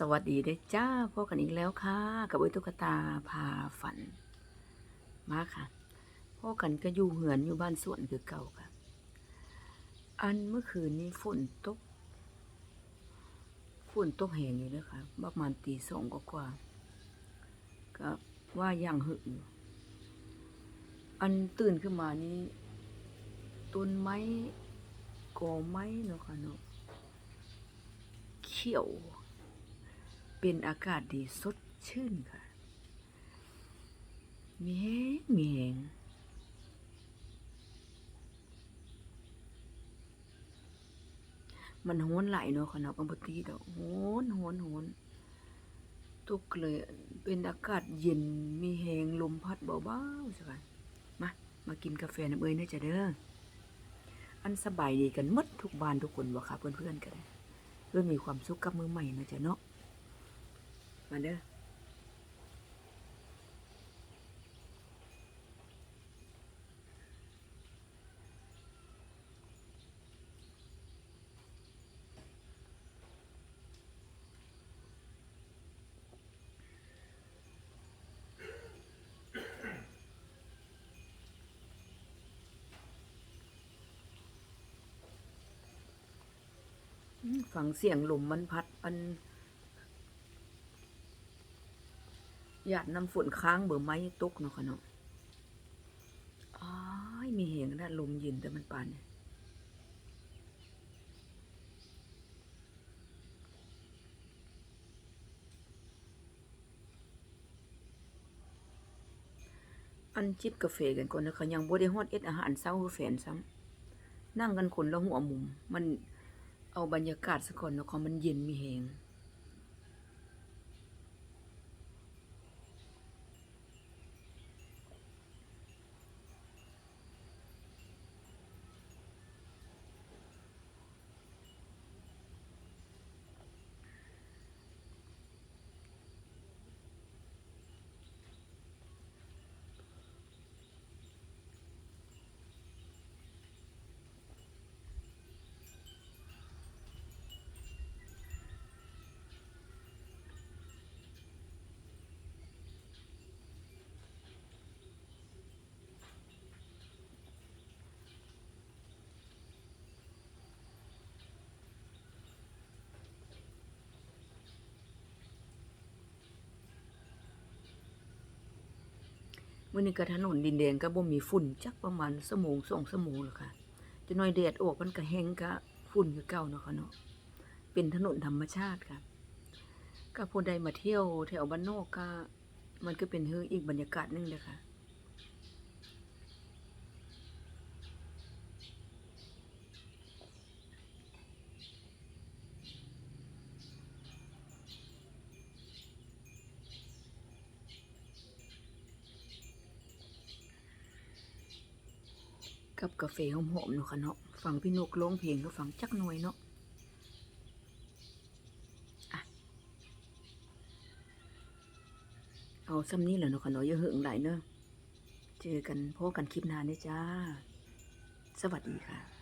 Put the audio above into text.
สวัสดีเด้จ้าพบกันอีกแล้วค่ะ กับอุ้ยตุ๊กตาพาฝัน มาค่ะพ่อกันก็อยู่เหือนอยู่บ้านสวนคือเก่าค่ะ อันเมื่อคืนนี้ฝนตกฝนตกแหงอยู่เลยค่ะประมาณตีสองกว่าก็ว่ายังหึอยู่อันตื่นขึ้นมานี้ต้นไม้กอไม้เนาะค่ะเนาะเขียว เป็นอากาศดีสดชื่นค่ะ มีแหงมีแหงมันโหนไหลเนาะค่ะเนาะกับบตีดอกโหนโหนโหนตุกเลยเป็นอากาศเย็นมีแหงลมพัดเบาๆสักหน่อยมา มากินกาแฟน้ำเอ้ยเนะจ๊ะเด้ออันสบายดีกันมดทุกบ้านทุกคนบ่ค่ะเพื่อนๆกันเลยเพื่อมีความสุขกับมือใหม่นะจ๊ะเนาะ มาเด้อฟังเสียงลมมันพัดอัน หยาดน้ำฝนค้างเบอร์ไม้ตกเนาะค่ะเนาะอ้ายมีเหงนะลมเย็นแต่มันปานอันจิบกาแฟกันก่อนนะคะยังบ่ได้ฮอดเอ็ดอาหารเช้าคือแฟนซ้ำนั่งกันคนละหัวมุม มันเอาบรรยากาศสะก่อนเนาะค่ะมันเย็นมีแหง มื่อนี้ก็ถนนดินแดงก็บ่มีฝุ่นจักประมาณสมงสองสมงแล้วค่ะจะน้อยแดดออกมันก็แห้งก็ฝุ่นคือเก่าเนาะค่ะเนาะเป็นถนนธรรมชาติค่ะก็ผู้ใดมาเที่ยวแถวบ้านนอกก็มันก็เป็นเฮืออีกบรรยากาศหนึงเลยค่ะ กับกาแฟหอมๆเนาะค่ะเนาะฟังพี่นกร้องเพลงก็ฟังจักหน่อยเนาะเอาซ้ำนี้แหละเนาะค่ะเนาะอย่าหึงหลายเนอะเจอกันพบกันคลิปหน้าเด้อจ้า สวัสดีค่ะ